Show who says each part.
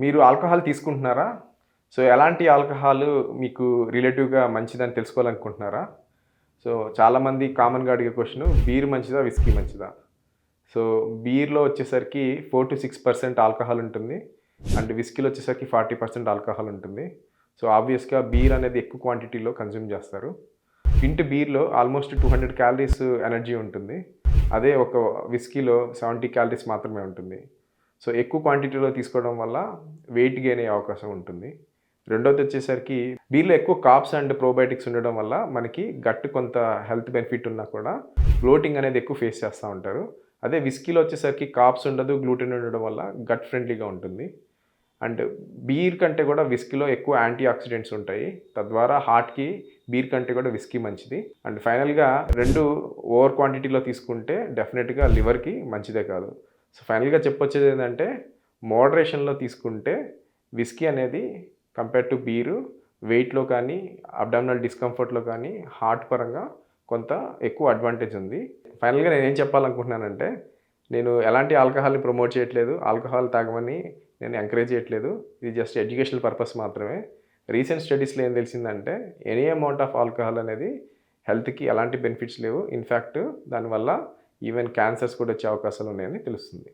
Speaker 1: మీరు ఆల్కహాల్ తీసుకుంటున్నారా? సో ఎలాంటి ఆల్కహాల్ మీకు రిలేటివ్గా మంచిదని తెలుసుకోవాలనుకుంటున్నారా? సో చాలామంది కామన్గా అడిగే క్వశ్చన్ బీర్ మంచిదా విస్కీ మంచిదా? సో బీర్లో వచ్చేసరికి four to six percent alcohol ఉంటుంది. అండ్ విస్కీలో వచ్చేసరికి ఫార్టీ పర్సెంట్ ఆల్కహాల్ ఉంటుంది. సో ఆబ్వియస్గా బీర్ అనేది ఎక్కువ క్వాంటిటీలో కన్జ్యూమ్ చేస్తారు. ఇంటి బీర్లో almost two hundred calories energy ఉంటుంది. అదే ఒక విస్కీలో సెవెంటీ క్యాలరీస్ మాత్రమే ఉంటుంది. సో ఎక్కువ క్వాంటిటీలో తీసుకోవడం వల్ల వెయిట్ గెయిన్ అయ్యే అవకాశం ఉంటుంది. రెండోది వచ్చేసరికి బీర్లో ఎక్కువ కాప్స్ అండ్ ప్రోబయోటిక్స్ ఉండడం వల్ల మనకి గట్ కొంత హెల్త్ బెనిఫిట్ ఉన్నా కూడా బ్లోటింగ్ అనేది ఎక్కువ ఫేస్ చేస్తూ ఉంటారు. అదే విస్కీలో వచ్చేసరికి కాప్స్ ఉండదు గ్లూటెన్ ఉండడం వల్ల గట్ ఫ్రెండ్లీగా ఉంటుంది. అండ్ బీర్ కంటే కూడా విస్కీలో ఎక్కువ యాంటీ ఆక్సిడెంట్స్ ఉంటాయి. తద్వారా హార్ట్కి బీర్ కంటే కూడా విస్కీ మంచిది. అండ్ ఫైనల్గా రెండు ఓవర్ క్వాంటిటీలో తీసుకుంటే డెఫినెట్గా లివర్కి మంచిదే కాదు. సో ఫైనల్గా చెప్పొచ్చేది ఏంటంటే మోడరేషన్లో తీసుకుంటే విస్కీ అనేది కంపేర్ టు బీరు వెయిట్లో కానీ అబ్డామినల్ డిస్కంఫర్ట్లో కానీ హార్ట్ పరంగా కొంత ఎక్కువ అడ్వాంటేజ్ ఉంది. ఫైనల్గా నేను ఏం చెప్పాలనుకుంటున్నానంటే నేను ఎలాంటి ఆల్కహాల్ని ప్రమోట్ చేయట్లేదు ఆల్కహాల్ తాగమని నేను ఎంకరేజ్ చేయట్లేదు ఇది జస్ట్ ఎడ్యుకేషనల్ పర్పస్ మాత్రమే. రీసెంట్ స్టడీస్లో ఏం తెలిసిందంటే ఎనీ అమౌంట్ ఆఫ్ ఆల్కహాల్ అనేది హెల్త్కి ఎలాంటి బెనిఫిట్స్ లేవు. ఇన్ఫ్యాక్ట్ దానివల్ల ఈవెన్ క్యాన్సర్స్ కూడా వచ్చే అవకాశాలు ఉన్నాయని తెలుస్తుంది.